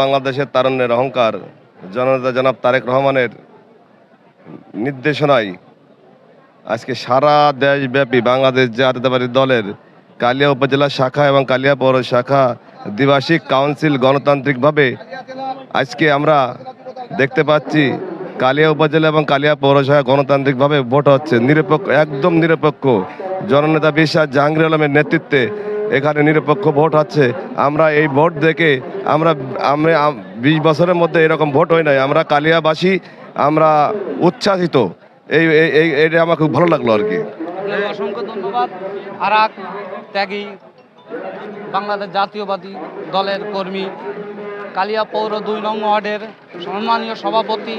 বাংলাদেশের তারুণ্যের অহংকার, জননেতা জনাব তারেক রহমানের নির্দেশনায় আজকে সারা দেশব্যাপী বাংলাদেশ জাতীয়তাবাদী দলের কালিয়া উপজেলা শাখা এবং কালিয়া পৌর শাখা দ্বিবার্ষিক কাউন্সিল গণতান্ত্রিকভাবে আজকে আমরা দেখতে পাচ্ছি কালিয়া উপজেলা এবং কালিয়া পৌরসভা গণতান্ত্রিকভাবে ভোট হচ্ছে। নিরপেক্ষ, একদম নিরপেক্ষ জননেতা বিশ্বাস জাহাঙ্গীর আলমের নেতৃত্বে এখানে নিরপেক্ষ ভোট হচ্ছে আমরা এই ভোট দেখে আমরা আমরা বিশ বছরের মধ্যে এরকম ভোট হয় নাই। আমরা কালিয়াবাসী, আমরা উচ্ছ্বাসিত। এই এটা আমার খুব ভালো লাগল আর কি। অসংখ্য ধন্যবাদ। আর এক ত্যাগী, বাংলাদেশ জাতীয়বাদী দলের কর্মী, কালিয়া পৌর দুই নং ওয়ার্ডের সম্মানীয় সভাপতি।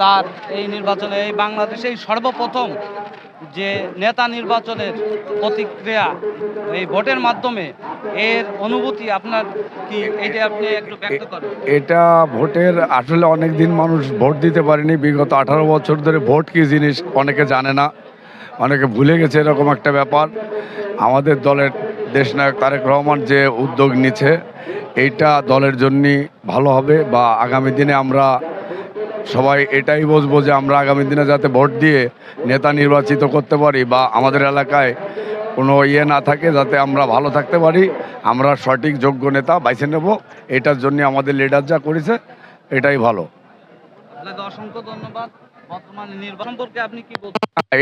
তার এই নির্বাচনে এই বাংলাদেশেই সর্বপ্রথম যে নেতা নির্বাচনের প্রতিক্রিয়া এই ভোটের মাধ্যমে এর অনুভূতি আপনার কি? এইটা আপনি একটু ব্যক্ত করেন। এটা ভোটের আসলে অনেক দিন মানুষ ভোট দিতে পারেনি। বিগত আঠারো বছর ধরে ভোট কি জিনিস অনেকে জানে না। অনেকে ভুলে গেছে এরকম একটা ব্যাপার। আমাদের দলের দেশনায়ক তারেক রহমান যে উদ্যোগ নিচ্ছে এইটা দলের জন্যই ভালো হবে বা আগামী দিনে আমরা সবাই এটাই বুঝব যে আমরা আগামী দিনে যাতে ভোট দিয়ে নেতা নির্বাচিত করতে পারি বা আমাদের এলাকায় কোনো ইয়ে না থাকে যাতে আমরা ভালো থাকতে পারি আমরা সঠিক যোগ্য নেতা বাইছে নেব। এটার জন্য আমাদের লিডার যা করেছে এটাই ভালো। অসংখ্য ধন্যবাদ।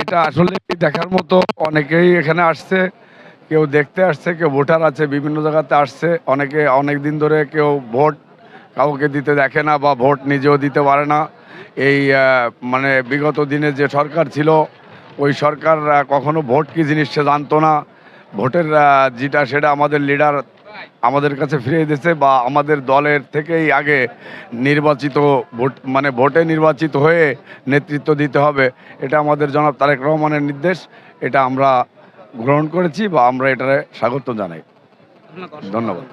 এটা আসলে দেখার মতো অনেকেই এখানে আসছে কেউ দেখতে আসছে কেউ ভোটার আছে বিভিন্ন জায়গাতে আসছে। অনেকে অনেক দিন ধরে কেউ ভোট কাউকে দিতে দেখে না বা ভোট নিজেও দিতে পারে না। এই মানে বিগত দিনে যে সরকার ছিল, ওই সরকার কখনো ভোট কি জিনিস সে জানতো না। ভোটের যেটা সেটা আমাদের লিডার আমাদের কাছে ফিরিয়ে দিয়েছে বা আমাদের দলের থেকেই আগে নির্বাচিত ভোট মানে ভোটে নির্বাচিত হয়ে নেতৃত্ব দিতে হবে। এটা আমাদের জনাব তারেক রহমানের নির্দেশ। এটা আমরা গ্রহণ করেছি বা আমরা এটারে স্বাগত জানাই। ধন্যবাদ।